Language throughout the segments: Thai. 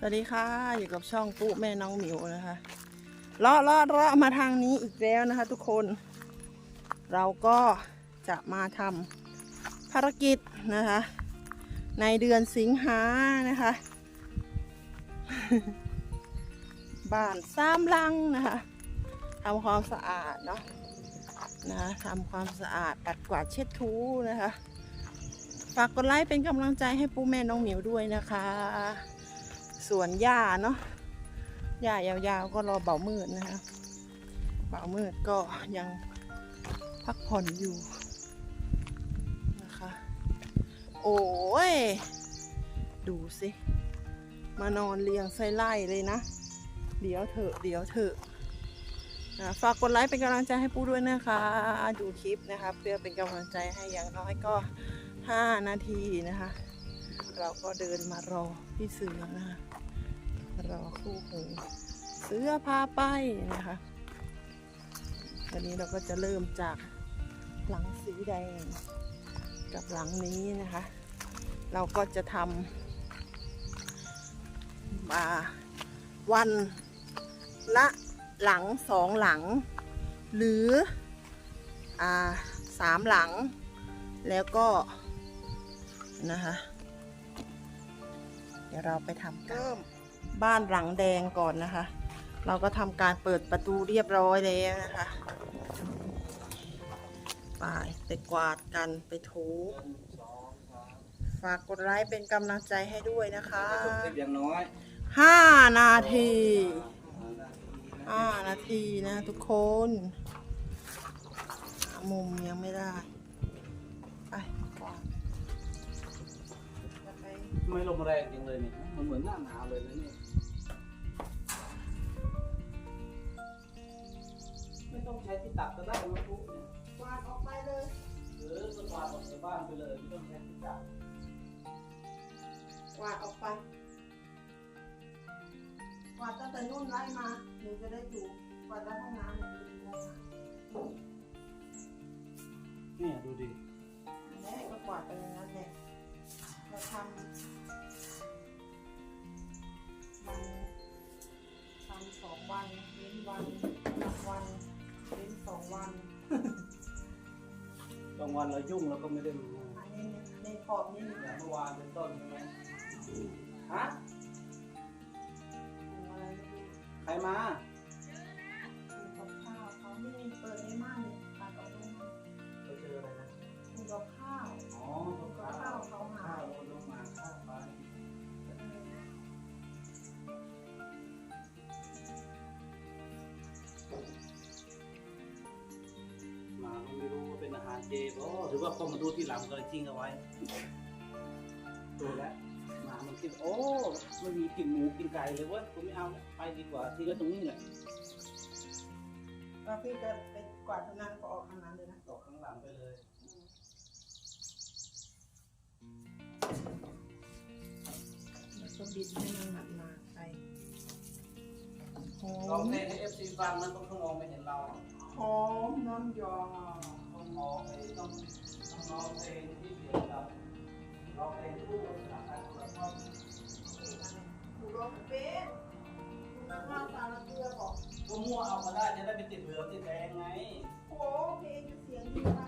สวัสดีค่ะ อยู่กับช่องปุ๊แม่น้องหมิวนะคะเลาะเลาะเลาะมาทางนี้อีกแล้วนะคะ ทุกคน เราก็จะมาทำภารกิจนะคะ ในเดือนสิงหานะคะ บ้านสามลังนะคะทำความสะอาดเนาะนะทำความสะอาดปัดกวาดเช็ดถูนะคะ ฝากกดไลค์เป็นกำลังใจให้ปูแม่น้องหมิวด้วยนะคะ ส่วนหญ้าเนาะหญ้ายาวๆก็รอเบามืดนะคะเบามืดก็ยังพักผ่อนอยู่นะคะ โอ้ย ดูสิ มานอนเรียงไส้ไล่เลยนะ เดี๋ยวเถอะเดี๋ยวเถอะฝากกดไลค์เป็นกำลังใจให้ปูด้วยนะคะ ดูคลิปนะคะ เพื่อเป็นกำลังใจให้อย่างน้อยก็ 5 นาทีนะคะ เราก็เดินมารอพี่เสือนะคะ รอคู่หูเสื้อพาไปนะคะวันนี้เราก็จะเริ่มจากหลังสีแดงกับหลังนี้นะคะ เราก็จะทำมาวันละหลังสองหลัง หรืออ่าสามหลัง แล้วก็นะคะ เดี๋ยวเราไปทำกันเริ่ม บ้านหลังแดงก่อนนะคะ เราก็ทำการเปิดประตูเรียบร้อยแล้วนะคะไปไปกวาดกันไปถูฝากกดไลค์เป็นกำลังใจให้ด้วยนะคะสิบอย่างน้อยห้านาทีห้านาทีนะทุกคนหามุมยังไม่ได้ไปกวาดจะไปไม่ลมแรงจริงเลยเนี่ยมันเหมือนหน้าหนาวเลยนะเนี่ย ช้ที่ตักก็ได้มาทุกเนี่ยกวาดออกไปเลย หรือก็วาดออกจากบ้านไปเลยไม่ต้องใช้ที่ตักกวาดออกไป กวาดตั้งแต่นู่นไล่มาหนูจะได้อยู่กวาดได้ห้องน้ำหนูจะได้อยู่ห้องน้เนี่ยดูดิแม่ก็กวาดไปอย่างนั้นแหละเราทำมันทำสองวันเว้นวันางวันเรายุ่งเราก็ไม่ได้รู้อันนี้ในในขอบนี่อย่างเมื่อวานเป็นต้นใช่ไหมฮะ ใครมา เป็นอาหารเจเพราะหรือว่าพอมาดูที่หลังก็เลยทิ้งเอาไว้ดูแล้วหมามันคิดโอ้มันมีกลิ่นหมูกลิ่นไก่เลยเว้ยกูไม่เอาแล้วไปดีกว่าทิ้งไว้ตรงนี้แหละแล้วพี่จะไปกวาดทางนั้นก็ออกทางนั้นเลยนะตอกข้างหลังไปเลย แล้วก็บิดให้มันหนักมาไปหอลองมเพลงให้เอฟซีฟังมันต้องมองไม่เห็นเรา หอมน้ำยา ต้องมองไปต้องต้องร้องเพลงที่เกี่ยวกับร้องเพลงคู่กับสถานการณ์คนละท่อนดูรสเป็นคุณน้ำข้าวตาละเกลือบอกก็มั่วเอามาได้จะได้ไปติดเหลืองติดแดงไงโอ้เพลงเสียงดีมากนะ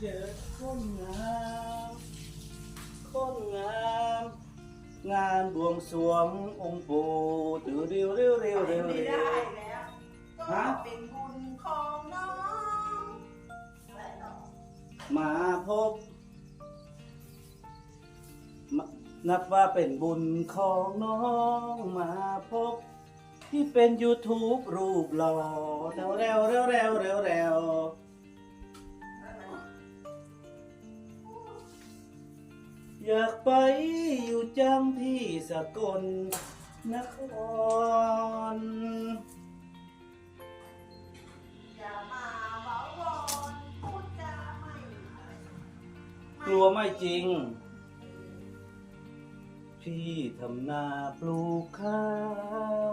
เจอคนงามคนงาม งานบวงสรวงองค์ปู่ตื่เร็วเร็วเร็วเร็วไม่เร็ได้ว แล้วฮะ ก็เป็นบุญของน้องอะไรต่อมาพบมานับว่าเป็นบุญของน้องมาพบ ที่เป็น YouTube รูปหล่อเร็วเร็วเร็วเร็วเร็วเร็ว อยากไปอยู่จังที่สกลนคร อย่ามาเบาบอนพูดจาไม่อะไรกลัวไม่จริง พี่ทำนาปลูกข้า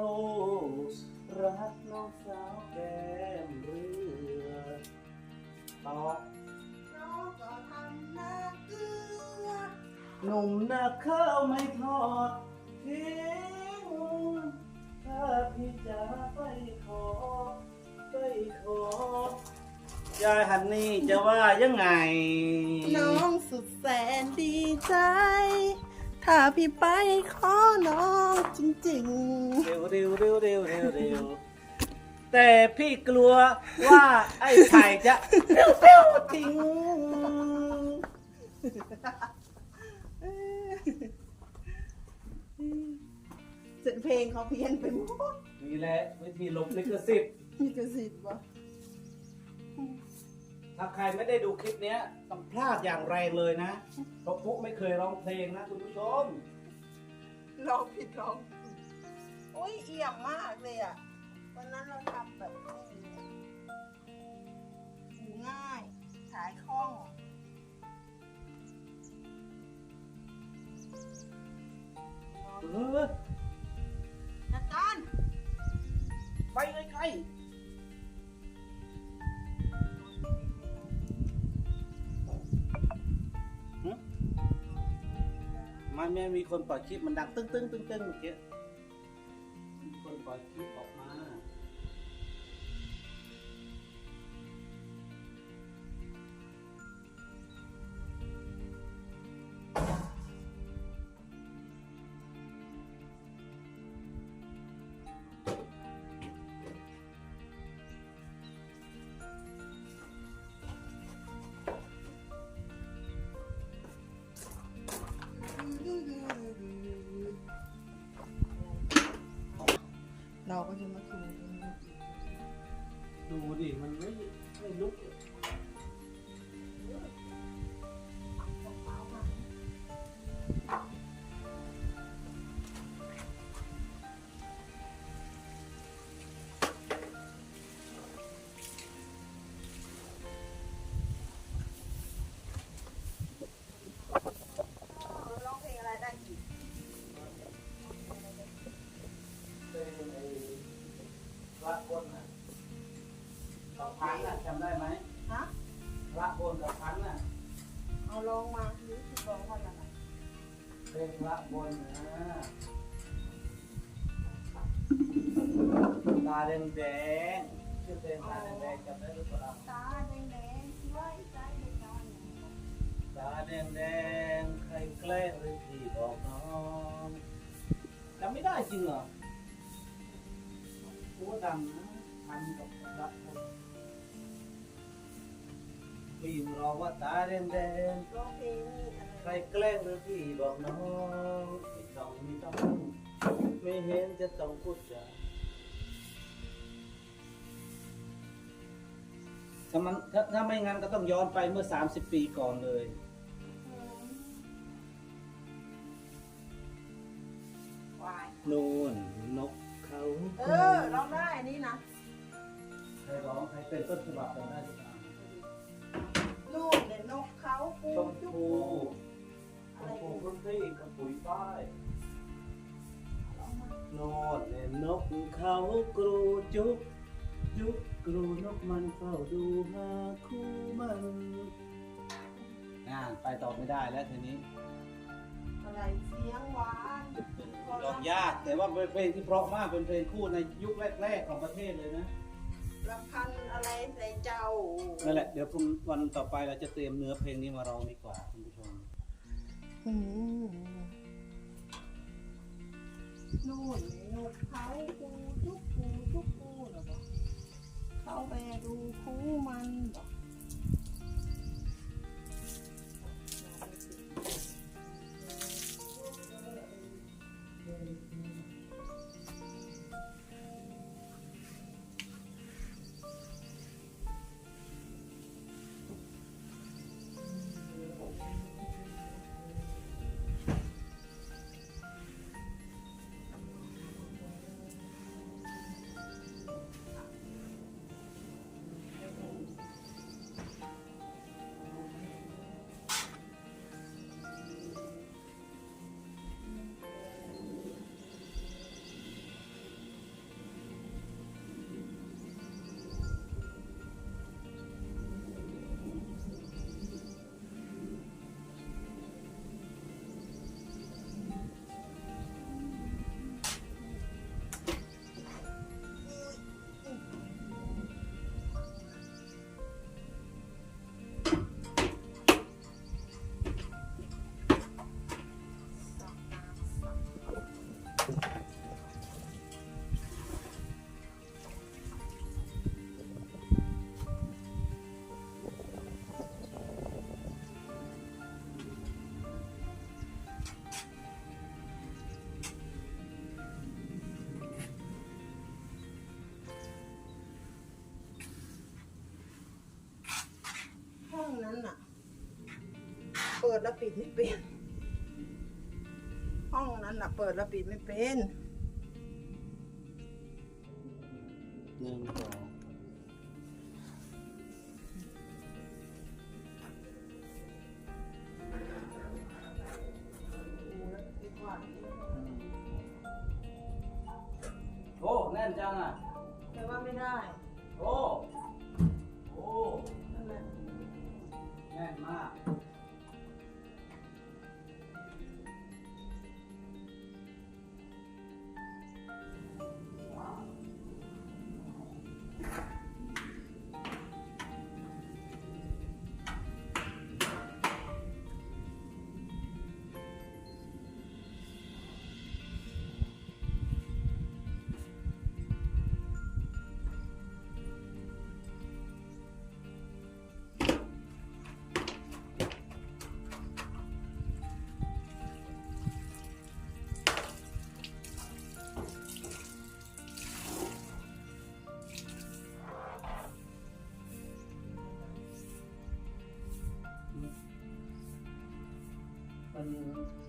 ว รักน้องสาวแก้มเรือต่อ หนุ่มนาข้าวไม่ทอดทิ้งถ้าพี่จะไปขอไปขอยายฮันนี่จะว่ายังไง น้องสุดแสนดีใจ ถ้าพี่ไปขอน้องจริงเร็วเร็วเร็วเร็วเร็วเร็วแต่พี่กลัวว่าไอ้ไข่จะเร็วเร็วทิ้ง ๆ เสียงเพลงเขาเพี้ยนไปหมดนี่แหละวิธีหลบลิขสิทธิ์มีกระสิทธิ์วะถ้าใครไม่ได้ดูคลิปเนี้ยต้องพลาดอย่างแรงเลยนะเพราะปุ๊กไม่เคยร้องเพลงนะคุณผู้ชม ลองผิดลองถูกโอ้ยเอี่ยมมากเลยอะ วันนั้นเราทำแบบนี้ถูง่าย ขายคล่อง เออ มันไม่มีคนปล่อยคลิปมันดังตึ้งตึ้งตึ้งตึ้งเมื่อกี้มีคนปล่อยคลิปออกมา เราก็จะมาถูดูดิมันไม่ไม่ลุก พระคนน่ะกับพันน่ะจำได้ไหมฮะพระคนกับพันน่ะเอาลองมาหรือที่ร้องวันอะไรเป็นพระคนนะตาแดงแดงๆชื่อเพลงตาแดงแดงๆจำได้หรือเปล่าตาแดงๆช่วยใจในการตาแดงแดงๆใครแกล้งหรือพี่บอกน้องจำไม่ได้จริงเหรอ ตัวดังนะพันกับพระคนพี่รองว่าตาแดงแดงๆร้องเพลงนี่อะไรใครแกล้งหรือพี่บอกน้องไม่ต้องไม่ต้องไม่เห็นจะต้องพูดจาถ้ามันถ้าถ้าไม่งั้นก็ต้องย้อนไปเมื่อ 30 ปีก่อนเลยควายนู่น เขาเออร้องได้อันนี้นะใครร้องใครเป็นต้นฉบับกันได้หรือเปล่าลูกเด็กนกเขาปูชมจุ๊บพูอะชไรมพูอีกรุ่นพี่กับปุ๋ยฝ้ายร้องมาโนดเนี่ยนกเขากรูจุกจุกกรูนกมันเฝ้าดูหาคู่มันอ่าไปต่อไม่ได้แล้วทีนี้ อะไรเสียงหวาน ร้องยาก แต่ว่าเป็นเพลงที่เพราะมากเป็นเพลงคู่ในยุคแรกๆของประเทศเลยนะรำพันอะไรใส่เจ้า นั่นแหละเดี๋ยวพรุ่งวันต่อไปเราจะเตรียมเนื้อเพลงนี้มาร้องดีกว่าคุณผู้ชมอืมนู่นนกเขาปูทุกปูทุกปูเหรอบอกเขาไปดูคูมันบอก นั้นน่ะ เปิดแล้วปิดไม่เป็นห้องนั้นน่ะ เปิดแล้วปิดไม่เป็นหนึ่งสอง แน่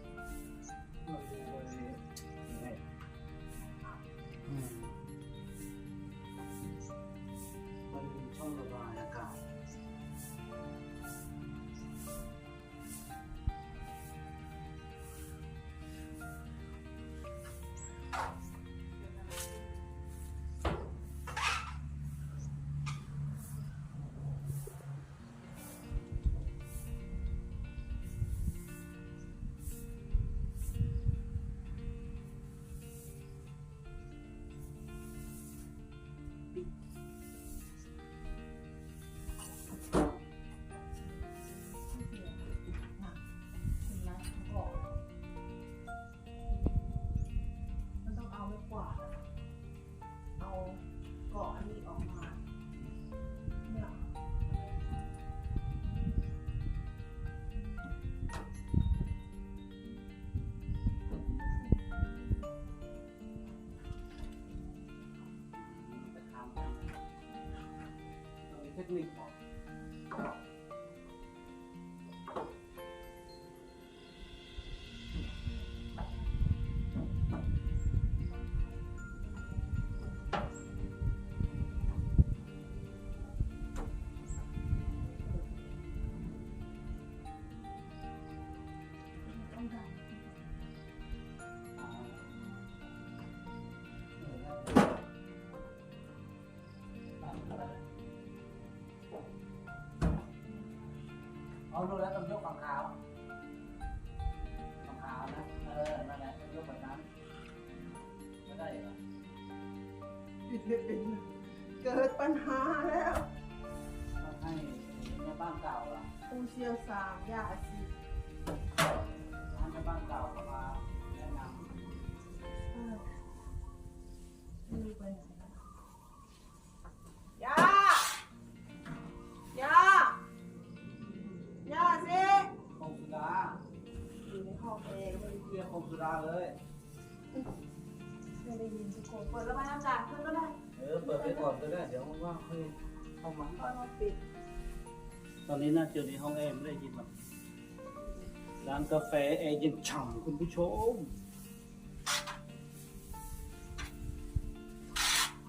เอาดูแล้วต้องยกฝั่งขาวฝั่งขาวนะ เออนั่นแหละต้องยกแบบนั้นไม่ได้เหรอปิดไม่เป็นเกิดปัญหาแล้วต้องให้แม่บ้านเก่าอะผู้เชี่ยวชาญยาอาชีพให้แม่บ้านเก่าเข้ามาแนะนเออไม่รู้ไปไหน ไม่ได้เรียกคงสุดาเลย ไม่ได้ยินทุกคนเปิดระบายอากาศเพิ่มก็ได้เออ เปิดไปก่อนก็ได้ เดี๋ยวว่างๆค่อยเข้ามาค่อยมาปิดตอนนี้น่าจะอยู่ในห้องแอร์ไม่ได้ยินหรอก ร้านกาแฟแอร์เย็นฉ่ำคุณผู้ชม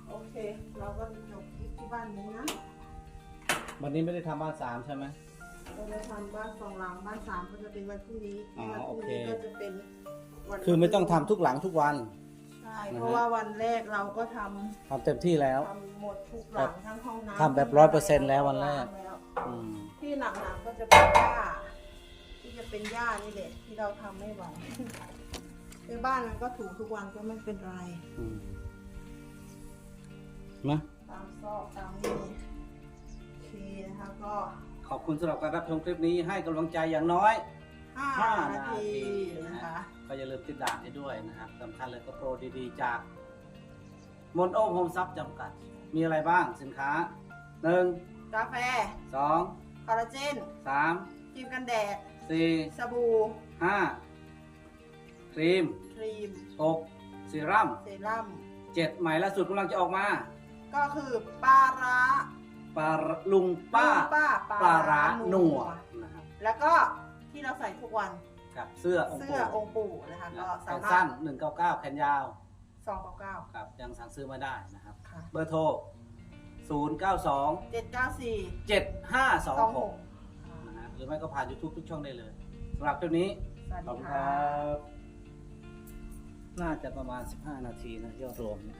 โอเค เราก็จบคลิปที่บ้านนี้นะ วันนี้ไม่ได้ทำบ้านสามใช่ไหม เราจะทำบ้านสองหลังบ้านสามก็จะเป็นวันพรุ่งนี้อ๋อวันพรุ่งโอเคนี้ก็จะเป็นวันคือไม่ต้องทำทุกหลังทุกวัน ใช่นะฮะ เพราะว่าวันแรกเราก็ททำเต็มที่แล้วำทำหมดทุกหลังทั้งห้องน้ำทำแบบทั้ง100%แล้ววันแรกแล้วอืมที่หนักๆก็จะเป็นหญ้าที่จะเป็นหญ้านี่แหละที่เราทำไม่ไหวในบ้านมันก็ถูทุกวันก็ไม่เป็นไร อืมนะตามซอกตามนี่โอเคนะคะก็ ขอบคุณสำหรับการรับชมคลิปนี้ให้กำลังใจอย่างน้อยห้าห้านานาทีทีนะนะคะฮะก็อย่าลืมติดด่านให้ด้วยนะครับสำคัญเลยก็โปรดีๆ จากมนโอมโฮมซับจำกัด มีอะไรบ้างสินค้าหนึ่งกาแฟสองคอลลาเจนสามครีมกันแดดสี่สบู่ห้าครีม ครีมหกเซรั่ม เซรั่มเจ็ดใหม่ล่าสุดกำลังจะออกมา ก็คือปลาร้า ปลาลุงป้าลุงป้าปลาร้าหนัวนะครับแล้วก็ที่เราใส่ทุกวันกับเสื้อองค์เสื้ปู่อองค์ปู่นะคะแขก็สานมารสั้ถนหนึ่งเก้าเก้าแขนยาวสองเก้าเก้าครับยังสั่งซื้อมาได้นะครับค่ะเบอร์โทร0 9 2เจ็ดเก้าสี่7 5สองหก2 6นะฮะหรือไม่ก็ผ่าน YouTube ทุกช่องได้เลยสำหรับตัวนี้สวัสขอบดีคุณคค่ะรับ น่าจะประมาณ 15 นาทีนะยอดรวมเนี่ย